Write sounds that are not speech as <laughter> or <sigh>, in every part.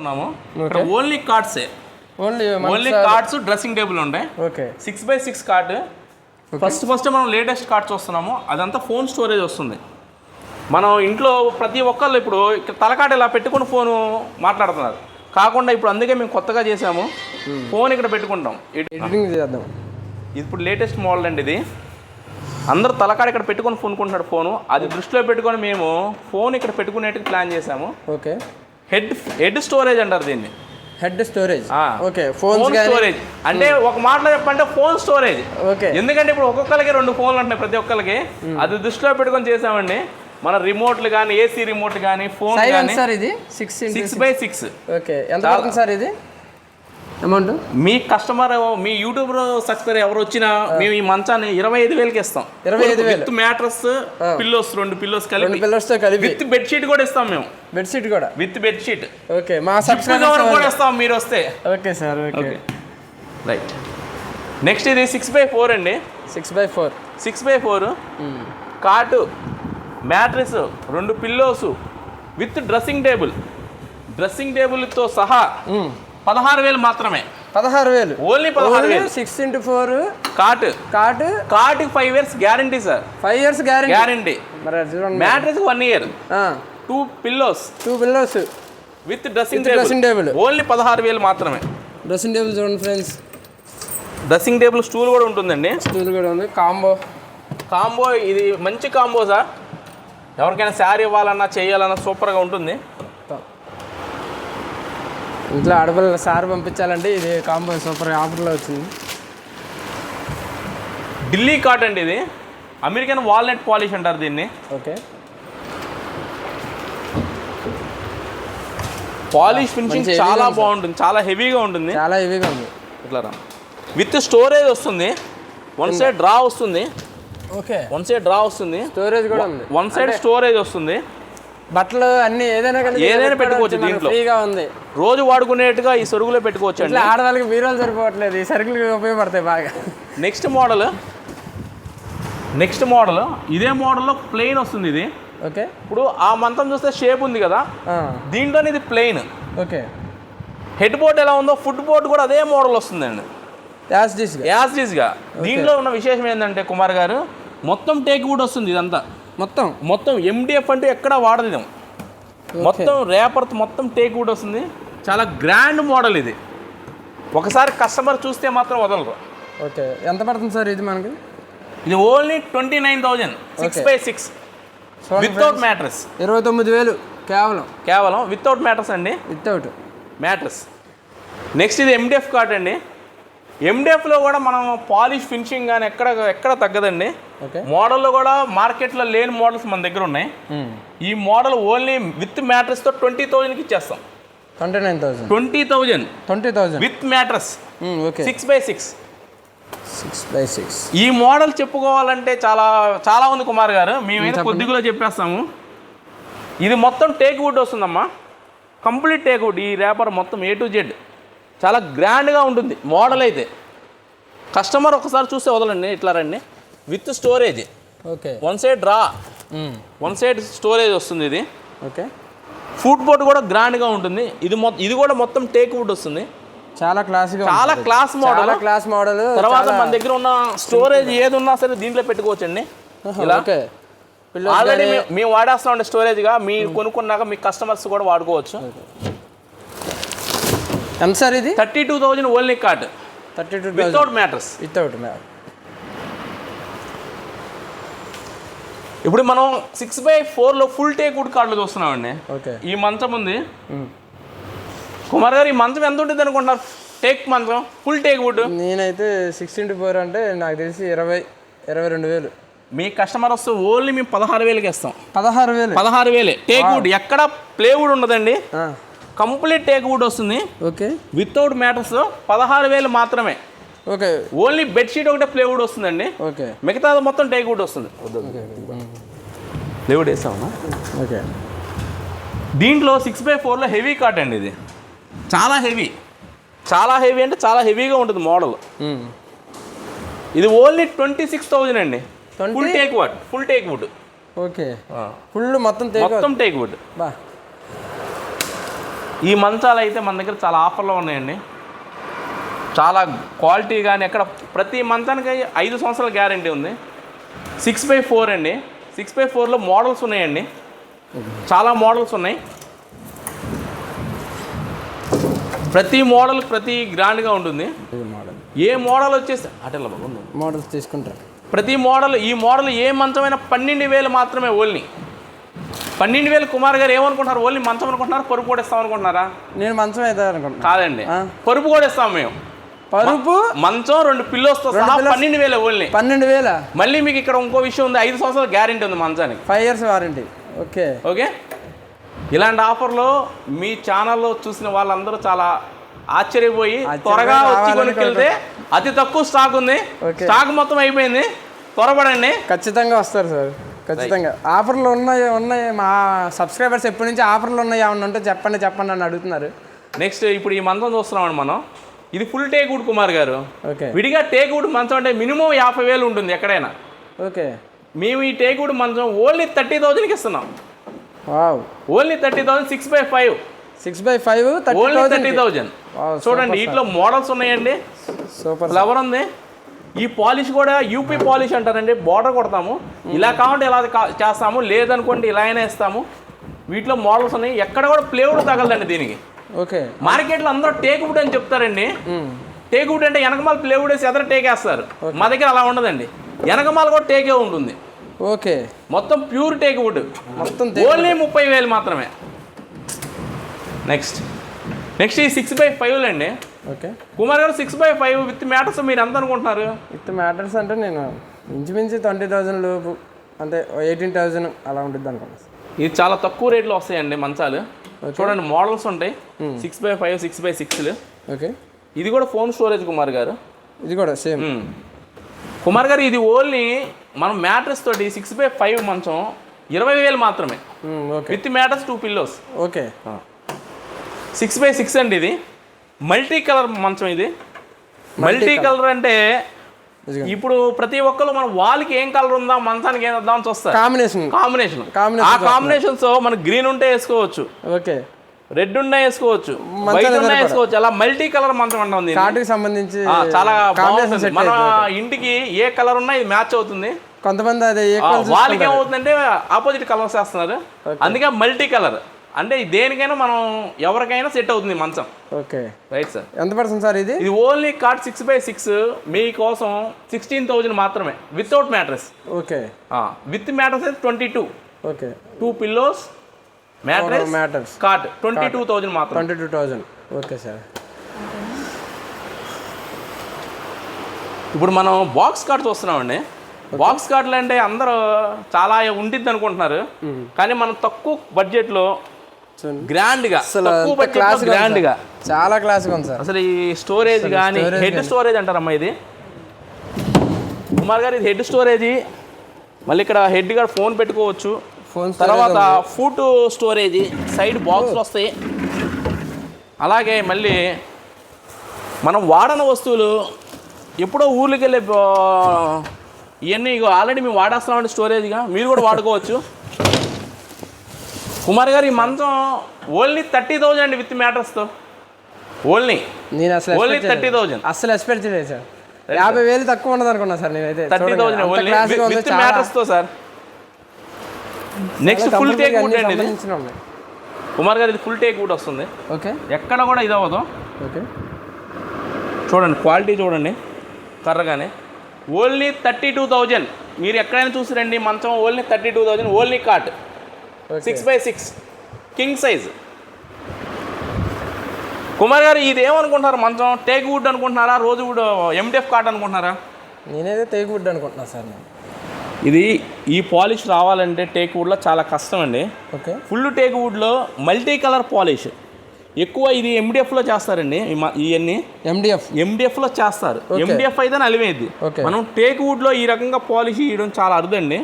ఉన్నాము. ఇక్కడ only కార్డ్సే only only cards dressing table ఉంటాయి okay six by six card first first మనం latest cards వస్తున్నాము అదంతా ఫోన్ స్టోరేజ్ వస్తుంది. మనం ఇంట్లో ప్రతి ఒక్కళ్ళు ఇప్పుడు తలకాట ఇలా పెట్టుకుని ఫోను మాట్లాడుతున్నారు. కాకుండా ఇప్పుడు అందుకే మేము కొత్తగా చేసాము ఫోన్ ఇక్కడ పెట్టుకుంటాం. ఎడిటింగ్ చేద్దాం. ఇప్పుడు లేటెస్ట్ మోడల్ అండి ఇది. అందరూ తలకాడ ఇక్కడ పెట్టుకొని ఫోన్కుంటున్నాడు ఫోను అది దృష్టిలో పెట్టుకొని మేము ఫోన్ ఇక్కడ పెట్టుకునేట్టుగా ప్లాన్ చేసాము ఓకే హెడ్ హెడ్ స్టోరేజ్ అంటారు దీన్ని. Head storage. Okay phone storage. అంటే ఒక మాటలో చెప్పంటే ఫోన్ స్టోరేజ్. ఓకే. ఎందుకంటే ఇప్పుడు ఒక్కొక్కరికి రెండు ఫోన్లు ఉంటున్నాయి ప్రతి ఒక్కరికి. అది దృష్టిలో పెట్టుకొని చేసామండి. మన రిమోట్లు కానీ ఏసీ రిమోట్ కానీ ఫోన్ సార్ ఇది? Six six by six okay ఎంత సార్ ఇది? అమౌంట్? మీ కస్టమర్ మీ యూట్యూబ్ సబ్స్క్రైబర్ ఎవరు వచ్చినా మేము ఈ మంచాన్ని ఇరవై ఐదు వేలకి ఇస్తాం. 25,000. విత్ మ్యాట్రస్ పిల్లోస్ రెండు పిల్లోస్ కలిపి. పిల్లర్స్తో కలిపి. విత్ బెడ్షీట్ కూడా ఇస్తాం మేము. బెడ్షీట్ కూడా? With bedsheet. ఓకే మా కవర్ కూడా ఇస్తాం మీరు వస్తే. Okay sir okay. Okay. Right. Next ఇది సిక్స్ బై ఫోర్ అండి. Six by four six by four cot mattress రెండు pillows with dressing table. Dressing టేబుల్తో సహా పదహారు వేలు మాత్రమే. పదహారు వేలు. ఓన్లీ పదహారు వేలు. Six into four cot. Card cot five years guarantee sir five years guarantee guarantee mattress one year two pillows two pillars with dressing dressing table. Only పదహారు వేలు మాత్రమే. డ్రెస్సింగ్ టేబుల్ చూడండి ఫ్రెండ్స్ డ్రెస్సింగ్ టేబుల్ స్టూల్ కూడా ఉంటుందండి. Stool కూడా ఉంది. Combo combo ఇది మంచి కాంబో సార్ ఎవరికైనా శారీ ఇవ్వాలన్నా చేయాలన్నా సూపర్గా ఉంటుంది. ఇంట్లో ఆడపిల్లల సార్ పంపించాలంటే ఇది కాంబో సూపర్ ఆఫర్లో వచ్చింది. ఢిల్లీ కాట్ అండి ఇది. అమెరికన్ వాల్నట్ పాలిష్ అంటారు దీన్ని. ఓకే. పాలిష్ ఫినిషింగ్ చాలా. బాగుంటుంది చాలా హెవీగా ఉంటుంది. చాలా హెవీగా ఉంది. ఇట్లా విత్ స్టోరేజ్ వస్తుంది. వన్ సైడ్ డ్రా వస్తుంది. ఓకే. వన్ సైడ్ డ్రా వస్తుంది. స్టోరేజ్ కూడా ఉంది. వన్ సైడ్ స్టోరేజ్ వస్తుంది. బట్టలు అన్ని ఏదైనా కానీ ఏదైనా పెట్టుకోవచ్చు దీంట్లో. ఫ్రీగా ఉంది. రోజు వాడుకునేట్టుగా ఈ సరుకులో పెట్టుకోవచ్చు అండి. ఆడవాళ్ళకి బీరోలు సరిపోవట్లేదు ఈ సరుకులు ఉపయోగపడతాయి బాగా. Next model. Next model. ఇదే మోడల్లో ప్లెయిన్ వస్తుంది ఇది. ఓకే. ఇప్పుడు ఆ మంతం చూస్తే షేప్ ఉంది కదా. దీంట్లోనే ఇది ప్లెయిన్. ఓకే. హెడ్ బోర్డ్ ఎలా ఉందో ఫుడ్ బోర్డ్ కూడా అదే మోడల్ వస్తుందండి. యాస్ డిస్గా దీంట్లో ఉన్న విశేషం ఏంటంటే కుమార్ గారు మొత్తం టేక్ వుడ్ వస్తుంది ఇదంతా. మొత్తం? మొత్తం ఎండిఎఫ్ అంటే ఎక్కడ వాడలేము మొత్తం రేపర్ మొత్తం టేక్ వుడ్ వస్తుంది. చాలా గ్రాండ్ మోడల్ ఇది. ఒకసారి కస్టమర్ చూస్తే మాత్రం వదలరు. ఓకే. ఎంత పడుతుంది సార్ ఇది మనకి? ఇది only twenty nine thousand. Six. By six without mattress ఇరవై తొమ్మిది వేలు కేవలం. కేవలం వితౌట్ మ్యాట్రస్ అండి. వితౌట్ మ్యాట్రస్ నెక్స్ట్ ఇది ఎండిఎఫ్ కార్డ్ అండి. ఎండిఎఫ్లో కూడా మనం పాలిష్ ఫినిషింగ్ కానీ ఎక్కడ ఎక్కడ తగ్గదండి. ఓకే. మోడల్లో కూడా మార్కెట్లో లేని మోడల్స్ మన దగ్గర ఉన్నాయి. ఈ మోడల్ ఓన్లీ విత్ మ్యాట్రస్తో ట్వంటీ థౌజండ్కి ఇచ్చేస్తాం. Twenty nine thousand twenty thousand. Twenty thousand with mattress. Okay. Six by six. Six by six. ఈ మోడల్ చెప్పుకోవాలంటే చాలా చాలా ఉంది కుమార్ గారు. మేమైతే కొద్దిగా చెప్పేస్తాము. ఇది మొత్తం టేక్ వుడ్ వస్తుందమ్మా. కంప్లీట్ టేక్ వుడ్ ఈ రేపర్ మొత్తం ఏ టు జెడ్ చాలా గ్రాండ్గా ఉంటుంది మోడల్ అయితే. కస్టమర్ ఒకసారి చూస్తే వదలండి ఇట్లా రండి. With storage. Okay. One side రా. వన్ సైడ్ స్టోరేజ్ వస్తుంది ఇది. ఓకే. ఫుడ్ బోర్డ్ కూడా గ్రాండ్గా ఉంటుంది. ఇది ఇది కూడా మొత్తం టేక్ వుడ్ వస్తుంది. చాలా క్లాస్గా చాలా క్లాస్ మోడల్. Class modal. తర్వాత మన దగ్గర ఉన్న స్టోరేజ్ ఏది ఉన్నా సరే దీంట్లో పెట్టుకోవచ్చండి. ఇలా. పిల్లో ఆల్రెడీ మేము వాడేస్తాం అండి స్టోరేజ్గా మీరు కొనుక్కున్నాక మీ కస్టమర్స్ కూడా వాడుకోవచ్చు. ఎంత సార్ ఇది? Thirty two thousand only card. Thirty two without mattress without ఇప్పుడు మనం సిక్స్ బై ఫోర్లో ఫుల్ టేక్ వుడ్ కార్డులు చూస్తున్నామండి. ఓకే. ఈ మంచం ఉంది. కుమార్ గారు ఈ మంచం ఎంత ఉంటుంది అనుకుంటున్నారు? టేక్ మంచం ఫుల్ టేక్ వుడ్ నేనైతే సిక్స్టీన్ టు ఫోర్ అంటే నాకు తెలిసి ఇరవై ఇరవై రెండు వేలు. మీ కస్టమర్ వస్తే ఓన్లీ మేము పదహారు వేలకి ఇస్తాం. పదహారు వేలు. పదహారు వేలే. టేక్ వుడ్ ఎక్కడ ప్లేవుడ్ ఉండదండి. కంప్లీట్ టేక్ వుడ్ వస్తుంది. ఓకే. వితౌట్ మ్యాటర్స్ పదహారు వేలు మాత్రమే. ఓకే. ఓన్లీ బెడ్షీట్ ఒకటే ప్లేవుడ్ వస్తుందండి. ఓకే. మిగతాది మొత్తం టేక్ వుడ్ వస్తుంది. ప్లేవుడ్ వేసామా ఓకే. దీంట్లో సిక్స్ బై ఫోర్లో హెవీ కాట్ అండి ఇది. చాలా హెవీ. చాలా హెవీ అంటే చాలా హెవీగా ఉంటుంది మోడల్. ఇది ఓన్లీ ట్వంటీ సిక్స్ థౌజండ్ అండి. 20? Full teak wood. Full teak wood. Okay. Full మొత్తం మొత్తం టేక్ వుడ్. బా. ఈ మంచాలు అయితే మన దగ్గర చాలా ఆఫర్లో ఉన్నాయండి. చాలా క్వాలిటీ కానీ ఎక్కడ ప్రతి మంచానికి ఐదు సంవత్సరాల గ్యారంటీ ఉంది. సిక్స్ బై ఫోర్ అండి. సిక్స్ బై ఫోర్లో మోడల్స్ ఉన్నాయండి. చాలా మోడల్స్ ఉన్నాయి. ప్రతి మోడల్ ప్రతి గ్రాండ్గా ఉంటుంది. ఏ మోడల్ వచ్చేసి అటెల్. మోడల్స్ తీసుకుంటారు. ప్రతి మోడల్ ఈ మోడల్ ఏ మంచమైనా పన్నెండు వేలు మాత్రమే ఓన్లీ. పన్నెండు వేలు కుమార్ గారు ఏమనుకుంటున్నారు? ఓన్లీ మంచం అనుకుంటున్నారు? పరుపు కూడా ఇస్తాం అనుకుంటున్నారా? నేను మంచం అయితే అనుకుంటున్నా. కాదండి. పరుపు కూడా ఇస్తాం మేము. పరుపు? మంచం రెండు pillows? పన్నెండు వేలు ఓన్లీ. పన్నెండు వేల? మళ్ళీ మీకు ఇక్కడ ఇంకో విషయం ఉంది. ఐదు సంవత్సరాల గ్యారెంటీ ఉంది మంచానికి. Five years warranty okay okay? ఇలాంటి ఆఫర్లు మీ ఛానల్లో చూసిన వాళ్ళందరూ చాలా ఆశ్చర్యపోయి త్వరగా వచ్చి కొనుక్కెళ్తే అతి తక్కువ స్టాక్ ఉంది. స్టాక్ మొత్తం అయిపోయింది. త్వరపడండి. ఖచ్చితంగా వస్తారు సార్ ఖచ్చితంగా. ఆఫర్లు ఉన్నాయి ఉన్నాయి. మా సబ్స్క్రైబర్స్ ఎప్పటి నుంచి ఆఫర్లు ఉన్నాయి ఏమన్నా ఉంటే చెప్పండి చెప్పండి అని అడుగుతున్నారు. నెక్స్ట్ ఇప్పుడు ఈ మంచం చూస్తున్నామండి మనం. ఇది ఫుల్ టేక్వుడ్ కుమార్ గారు. ఓకే. విడిగా టేక్వుడ్ మంచం అంటే మినిమం యాభై వేలు ఉంటుంది ఎక్కడైనా. ఓకే. మేము ఈ టేక్వుడ్ మంచం ఓన్లీ థర్టీ థౌజండ్కి ఇస్తున్నాం. Only thirty thousand six by five six by five only thirty thousand చూడండి వీటిలో మోడల్స్ ఉన్నాయండి. సూపర్ ఫ్లవర్ ఉంది. ఈ పాలిష్ కూడా యూపీ పాలిష్ అంటారండి. బార్డర్ కొడతాము. ఇలా కావాలంటే ఇలా చేస్తాము. లేదనుకోండి ఇలా అయినా ఇస్తాము వీటిలో మోడల్స్ ఉన్నాయి. ఎక్కడ కూడా ప్లేవుడ్ తగలదండి దీనికి. ఓకే. మార్కెట్లో అందరూ టేక్ వుడ్ అని చెప్తారండి. టేక్ వుడ్ అంటే వెనకమాల ప్లేవుడ్ వేసి ఎదర టేక్ వేస్తారు. మా దగ్గర అలా ఉండదండి. వెనకమాల కూడా టేకే ఉంటుంది. ఓకే. మొత్తం ప్యూర్ టేక్ వుడ్. మొత్తం ఓన్లీ ముప్పై వేలు మాత్రమే. నెక్స్ట్. నెక్స్ట్ ఈ సిక్స్ బై ఫైవ్ అండి ఓకే. కుమార్ గారు six by five with mattress మీరు ఎంత అనుకుంటున్నారు? విత్ మ్యాటర్స్ అంటే నేను ఇంచుమించు ట్వంటీ థౌజండ్ లోపు అంటే ఎయిటీన్ థౌజండ్ అలా ఉంటుంది అనుకున్నాను ఇది చాలా తక్కువ రేట్లో వస్తాయండి మంచాలు. చూడండి మోడల్స్ ఉంటాయి. Six by five six by సిక్స్లు ఓకే. ఇది కూడా ఫోన్ స్టోరేజ్ కుమార్ గారు. ఇది కూడా సేమ్. కుమార్ గారు ఇది ఓన్లీ మనం మ్యాట్రెస్ తోటి సిక్స్ బై ఫైవ్ మంచం ఇరవై వేలు మాత్రమే. Okay. With mattress two pillows okay. Six by six అండి ఇది. మల్టీ కలర్ మంచం ఇది. మల్టీ కలర్ అంటే. ఇప్పుడు ప్రతి ఒక్కరు మన వాల్కి ఏం కలర్ ఉందా మంచానికి ఏం వద్దామని చూస్తారు. కాంబినేషన్. కాంబినేషన్. ఆ కాంబినేషన్స్ మనకి గ్రీన్ ఉంటే వేసుకోవచ్చు. ఓకే. రెడ్ ఉన్నా వేసుకోవచ్చు. వైట్ ఉన్నా. వేసుకోవచ్చు. అలా మల్టీ కలర్ మంచం అంటాం దీన్ని. కార్డుకి సంబంధించి చాలా కాంబినేషన్ బాగుంటుంది. మన ఇంటికి ఏ కలర్ ఉన్నా ఇది మ్యాచ్ అవుతుంది. కొంతమంది అదే వాళ్ళకి ఏమవుతుందంటే ఆపోజిట్ కలర్స్ వేస్తున్నారు. అందుకే మల్టీ కలర్ అంటే దేనికైనా మనం ఎవరికైనా సెట్ అవుతుంది మంచం. ఓకే. రైట్ సార్ ఎంత పడుతుంది సార్ ఇది? ఇది only card six by six మీకోసం సిక్స్టీన్ థౌజండ్ మాత్రమే without mattress okay. With mattress అయితే twenty two okay two pillows mattress mattress card twenty two thousand మాత్రం twenty two thousand okay sir. ఇప్పుడు మనం బాక్స్ కార్డ్ చూస్తున్నామండి. Box కార్డులు అంటే అందరూ చాలా ఉంటుంది అనుకుంటున్నారు. కానీ మనం తక్కువ బడ్జెట్లో. గ్రాండ్గా. ఉంది గ్రాండ్గా. చాలా క్లాస్గా ఉంది సార్. అసలు ఈ స్టోరేజ్ కానీ హెడ్. స్టోరేజ్ అంటారమ్మా ఇది. కుమార్ గారు ఇది హెడ్ స్టోరేజ్ మళ్ళీ ఇక్కడ హెడ్ గారు ఫోన్ పెట్టుకోవచ్చు. ఫోన్ తర్వాత ఫుడ్ స్టోరేజ్ సైడ్ బాక్స్లు వస్తాయి. అలాగే మళ్ళీ మనం వాడని వస్తువులు ఎప్పుడో ఊర్లోకి వెళ్ళే ఇవన్నీ ఆల్రెడీ మేము వాడేస్తున్నామండి స్టోరేజ్గా మీరు కూడా <laughs> వాడుకోవచ్చు. కుమార్ గారు ఈ మంచం ఓన్లీ థర్టీ థౌజండ్ విత్ మ్యాటర్స్తో. ఓన్లీ నేను అసలు ఓన్లీ థర్టీ. థౌజండ్. అసలు ఎక్స్పెక్ట్ చేయలేదు సార్. యాభై వేలు తక్కువ ఉండదు అనుకున్నా సార్ నేనైతే thirty thousand only with మ్యాటర్స్తో sir. Next full teak wood అండి ఇది. కుమార్ గారు ఇది ఫుల్ టేక్ వుడ్ వస్తుంది. ఓకే. ఎక్కడ కూడా ఇది అవ్వదు. ఓకే. చూడండి క్వాలిటీ చూడండి. కర్రగానే. Only thirty two thousand. మీరు ఎక్కడైనా చూసి రండి మంచం only thirty two thousand only cot. Six by six king size Kumar గారు ఇది ఏమనుకుంటున్నారు మంచం? టేక్ వుడ్ అనుకుంటున్నారా? రోజు వుడ్ ఎండిఎఫ్ కాట్ అనుకుంటున్నారా? నేనైతే టేక్ వుడ్ అనుకుంటున్నా సార్ నేను. ఇది ఈ పాలిష్ రావాలంటే టేక్ వుడ్లో చాలా కష్టం అండి. ఓకే. ఫుల్ టేక్ వుడ్లో మల్టీ కలర్ పాలిష్. ఎక్కువ ఇది ఎండిఎఫ్లో చేస్తారండి ఇవన్నీ ఎండిఎఫ్ ఎండిఎఫ్లో చేస్తారు. ఎండిఎఫ్ అయితే నలివేది. మనం టేక్ వుడ్లో ఈ రకంగా పాలిష్ చేయడం చాలా అరుదండి.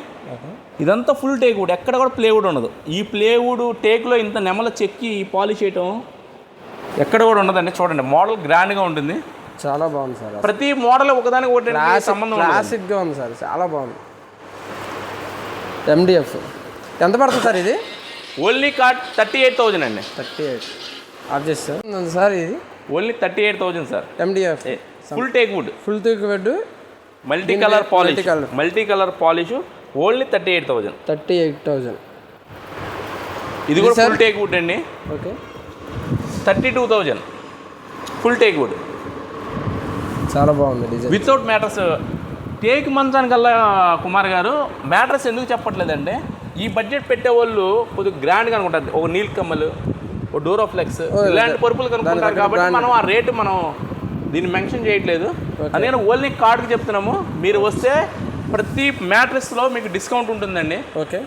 ఇదంతా ఫుల్ టేక్ వుడ్ ఎక్కడ కూడా ప్లేవుడ్ ఉండదు. ఈ ప్లేవుడ్ టేక్లో ఇంత నెమల చెక్కి పాలిష్ చేయటం ఎక్కడ కూడా ఉండదండి. చూడండి మోడల్ గ్రాండ్గా ఉంటుంది. చాలా బాగుంది సార్. ప్రతి మోడల్ ఒకదానికి ఒకటి సంబంధం క్లాసిక్గా ఉంది సార్. చాలా బాగుంది. ఎండిఎఫ్ ఎంత పడుతుంది సార్ ఇది? Only card thirty eight thousand అండి. థర్టీ ఎయిట్ ఆఫ్ చేస్తారు సార్. ఇది? Only thirty eight thousand sir MDF full teak wood full teak bed multi colour polish. Multi colour polish only thirty eight thousand. Thirty eight thousand. ఇది కూడా? Full teak wood అండి. Okay. Thirty two thousand. Full teak wood. చాలా బాగుంది design. Without mattress teak మంచానికల్లా కుమార్ గారు mattress ఎందుకు చెప్పట్లేదంటే ఈ budget పెట్టే వాళ్ళు కొద్దిగా గ్రాండ్గా అనుకుంటారు. ఒక నీల్ కమ్మలు ఒక డోరోఫ్లెక్స్ ఇలాంటి పరుపులు కనుక్కుంటారు కాబట్టి. మనం ఆ రేటు మనం దీన్ని మెన్షన్ చేయట్లేదు. అందుకని ఓన్లీ కార్డుకి చెప్తున్నాము. మీరు వస్తే ప్రతి మ్యాట్రస్లో మీకు డిస్కౌంట్ ఉంటుందండి. ఓకే.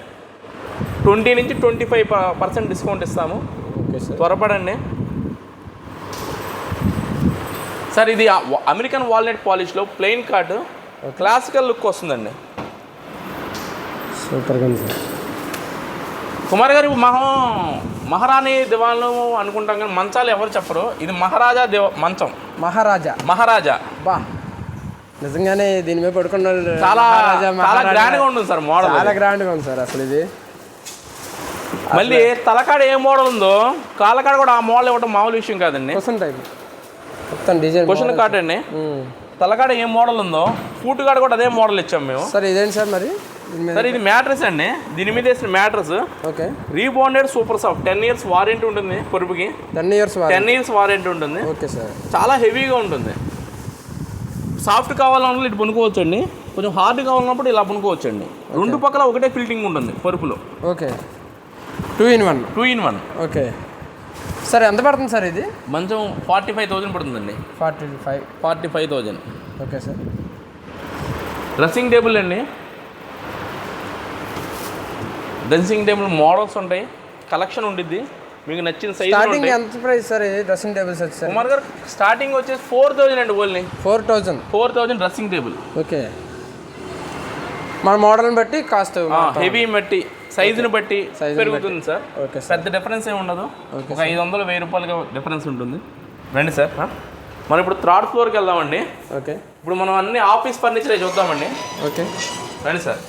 ట్వంటీ నుంచి ట్వంటీ ఫైవ్ పర్సెంట్ డిస్కౌంట్ ఇస్తాము. Okay sir. త్వరపడండి. సార్ ఇది అమెరికన్ వాల్నట్ పాలిష్లో ప్లెయిన్ కార్డు క్లాసికల్ లుక్ వస్తుందండి. సూపర్గా ఉంది సార్. కుమార్ గారు మనం మహారాణి దివాన్లు అనుకుంటాం కానీ మంచాలు ఎవరు చెప్పరు. ఇది మహారాజా దివ మంచం. మహారాజా. మహారాజా. బా. నిజంగానే దీని మీద పడుకున్న చాలా చాలా. గ్రాండ్గా ఉంటుంది సార్ మోడల్ చాలా గ్రాండ్గా ఉంది సార్ అసలు ఇది. మళ్ళీ తలకాడ ఏ మోడల్ ఉందో కాలకాడ కూడా ఆ మోడల్ ఇవ్వడం మామూలు విషయం కాదండి. క్వశ్చన్ టైప్ మొత్తం డిజైన్ క్వశ్చన్ కార్డ్ అండి తలకాడ ఏ మోడల్ ఉందో ఫూట్ కాడ కూడా అదే మోడల్ ఇచ్చాం మేము. సార్ ఇదేంటి సార్ మరి? సార్ ఇది మ్యాట్రస్ అండి. దీని మీద వేసిన mattress okay. Rebonded super soft ten years warranty ఉంటుంది పొరుపుకి. Ten years ten years warranty ఉంటుంది. Okay sir. చాలా హెవీగా ఉంటుంది. సాఫ్ట్ కావాలన్నప్పుడు ఇటు పునుకోవచ్చు అండి కొంచెం హార్డ్ కావాలన్నప్పుడు ఇలా పునుకోవచ్చు అండి రెండు పక్కల ఒకటే ఫిల్టింగ్ ఉంటుంది పరుపులో. Okay. Two in one two in one okay. Sir ఎంత పడుతుంది సార్ ఇది? మంచం ఫార్టీ ఫైవ్ థౌజండ్ పడుతుందండి. Forty five. Forty five thousand. Okay sir. Dressing table అండి. డ్రెస్సింగ్ టేబుల్ మోడల్స్ ఉంటాయి. కలెక్షన్ ఉండిద్ది. మీకు నచ్చిన సైజ్ స్టార్టింగ్ ఎంత ప్రైస్ సార్? ఇది డ్రెస్సింగ్ టేబుల్స్ వచ్చి సార్. కుమార్ గారు స్టార్టింగ్ వచ్చేసి ఫోర్ థౌజండ్ అండి only. Four thousand four thousand dressing table okay. మన మోడల్ని బట్టి కాస్ట్ హెవీ బట్టి సైజుని బట్టి. పెరుగుతుంది సార్. Okay sir. పెద్ద డిఫరెన్స్ ఏమి ఉండదు. ఒక ఐదు వందలు వెయ్యి రూపాయలుగా డిఫరెన్స్ ఉంటుంది. రండి సార్? మనం ఇప్పుడు థర్డ్ ఫ్లోర్కి వెళ్దామండి. ఓకే. ఇప్పుడు మనం అన్ని ఆఫీస్ ఫర్నిచర్ చూద్దామండి. ఓకే. రండి సార్.